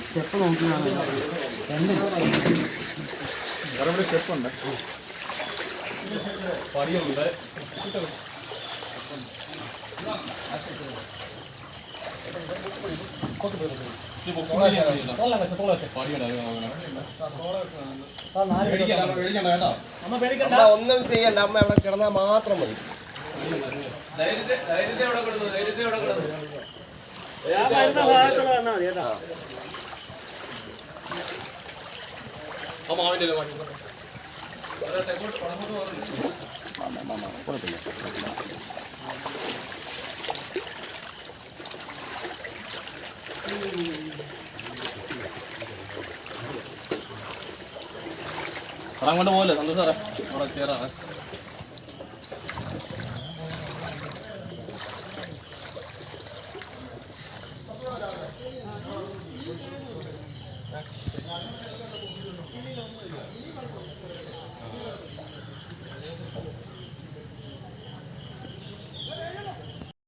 Step നോക്കിയാണ് രണ്ട് അമ്മ ഒന്നും ചെയ്യണ്ട. അമ്മ അവിടെ കിടന്നാൽ മാത്രം മതി. ഞാൻ വരുന്ന ഭാഗത്തോടെ വന്നാൽ മതി കേട്ടോ. അങ്ങോട്ട് പോലെ സന്തോഷം സാറേ. അവിടെ കയറാണ് みんな思い出す。